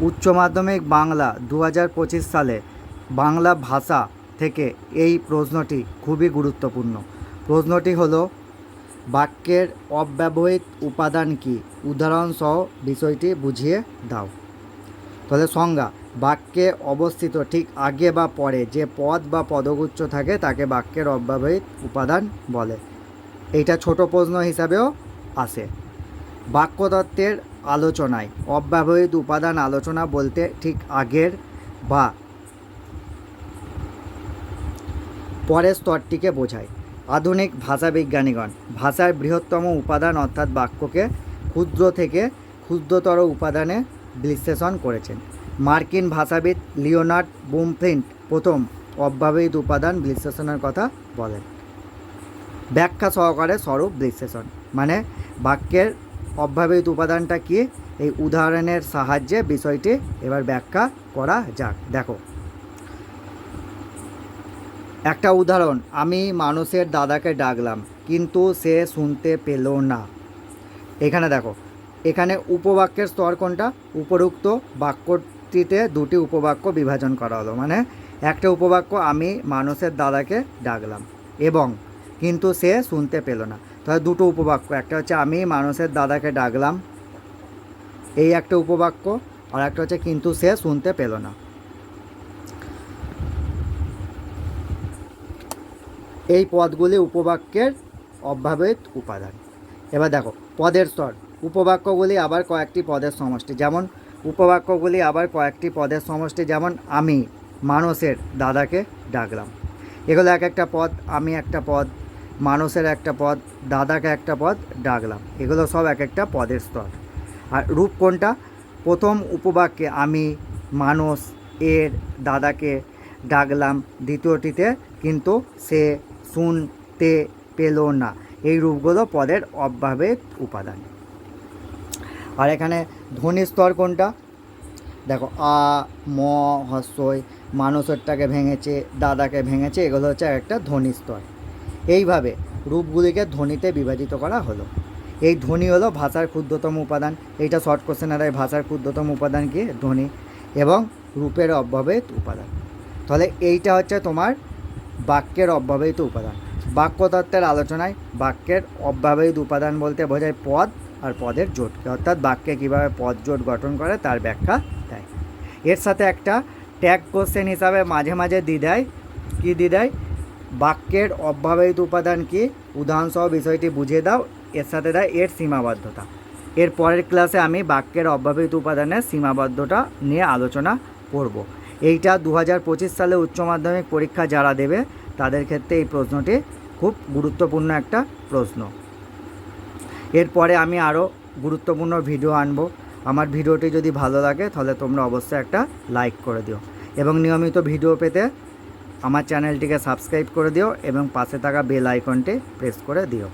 উচ্চ মাধ্যমিক বাংলা দু হাজার পঁচিশ সালে বাংলা ভাষা থেকে এই প্রশ্নটি খুবই গুরুত্বপূর্ণ। প্রশ্নটি হলো, বাক্যের অব্যবহৃত উপাদান কি? উদাহরণসহ বিষয়টি বুঝিয়ে দাও। তাহলে সংজ্ঞা, বাক্যে অবস্থিত ঠিক আগে বা পরে যে পদ বা পদগুচ্ছ থাকে তাকে বাক্যের অব্যবহৃত উপাদান বলে। এইটা ছোট প্রশ্ন হিসাবেও আসে। বাক্যতত্ত্বের আলোচনায়। অব্যবহৃত উপাদান আলোচনা বলতে ঠিক আগের বা পরের স্তরটিকে বোঝায়। আধুনিক ভাষাবিজ্ঞানীগণ ভাষার বৃহত্তম উপাদান অর্থাৎ বাক্যকে ক্ষুদ্র থেকে ক্ষুদ্রতর উপাদানে বিশ্লেষণ করেছেন। মার্কিন ভাষাবিদ লিওনার্ড বুমফ্লিন্ট প্রথম অব্যবহৃত উপাদান বিশ্লেষণের কথা বলেন। ব্যাখ্যা সহকারে স্বরূপ বিশ্লেষণ মানে বাক্যের অব্যবহৃত উপাদানটা কি? এই উদাহরণের সাহায্যে বিষয়টি এবার ব্যাখ্যা করা যাক। দেখো। একটা উদাহরণ, আমি মানুষের দাদাকে ডাকলাম, কিন্তু সে শুনতে পেল না। এখানে দেখো, এখানে উপবাক্যের স্তর কোনটা? উপরোক্ত বাক্যটিতে দুটি উপবাক্য বিভাজন করা হলো। মানে একটা উপবাক্য, আমি মানুষের দাদাকে ডাকলাম এবং, কিন্তু সে শুনতে পেল না। তাহলে দুটো উপবাক্য, একটা হচ্ছে আমি মানুষের দাদাকে ডাকলাম, এই একটা উপবাক্য, আর একটা হচ্ছে কিন্তু সে শুনতে পেল না। এই পদগুলি উপবাক্যের অব্যবহৃত উপাদান। এবার দেখো, পদের স্তর। উপবাক্যগুলি আবার কয়েকটি পদের সমষ্টি, যেমন উপবাক্যগুলি আবার কয়েকটি পদের সমষ্টি, যেমন আমি মানুষের দাদাকে ডাকলাম। এগুলো এক একটা পদ, আমি একটা পদ মানুষের একটা পদ, দাদাকে একটা পদ ডাকলাম। এগুলো সব এক একটা পদের স্তর। আর রূপ কোনটা? প্রথম উপবাক্যে আমি, মানুষ, এর, দাদাকে ডাকলাম। দ্বিতীয়টিতে কিন্তু সে শুনতে পেল না। এই রূপগুলো পদের অব্যবহৃত উপাদান। আর এখানে ধ্বনি স্তর কোনটা? দেখো, আ, ম হস্যই মানুষেরটাকে ভেঙেছে, দাদাকে ভেঙেছে, এগুলো হচ্ছে একটা ধ্বনি স্তর। এইভাবে রূপগুলিকে ধ্বনিতে বিভাজিত করা হলো। এই ধ্বনি হলো ভাষার ক্ষুদ্রতম উপাদান। এইটা শর্ট কোশ্চেনের এই ভাষার ক্ষুদ্রতম উপাদান কি? ধ্বনি এবং রূপের অব্যবহিত উপাদান। তাহলে এইটা হচ্ছে তোমার বাক্যের অব্যবহিত উপাদান। বাক্যতত্ত্বের আলোচনায় বাক্যের অব্যবহিত উপাদান বলতে বোঝায় পদ আর পদের জোটকে অর্থাৎ বাক্যে কীভাবে পদ জোট গঠন করে তার ব্যাখ্যা দেয়। এর সাথে একটা ট্যাগ কোশ্চেন হিসাবে মাঝে মাঝে দি দেয়। কী দি দেয়? বাক্যের অব্যবহিত উপাদান কি? উদাহরণসহ বিষয়টি বুঝিয়ে দাও। এর সাথে দেয় এর সীমাবদ্ধতা। এর পরের ক্লাসে আমি বাক্যের অব্যবহিত উপাদানের সীমাবদ্ধতা নিয়ে আলোচনা করব। এইটা দু হাজার পঁচিশ সালে উচ্চ মাধ্যমিক পরীক্ষা যারা দেবে, তাদের ক্ষেত্রে এই প্রশ্নটি খুব গুরুত্বপূর্ণ একটা প্রশ্ন। এরপরে আমি আরও গুরুত্বপূর্ণ ভিডিও আনব। আমার ভিডিওটি যদি ভালো লাগে, তাহলে তোমরা অবশ্যই একটা লাইক করে দিও। এবং নিয়মিত ভিডিও পেতে আমার চ্যানেলটিকে সাবস্ক্রাইব করে দিও এবং পাশে থাকা বেল আইকনটি প্রেস করে দিও।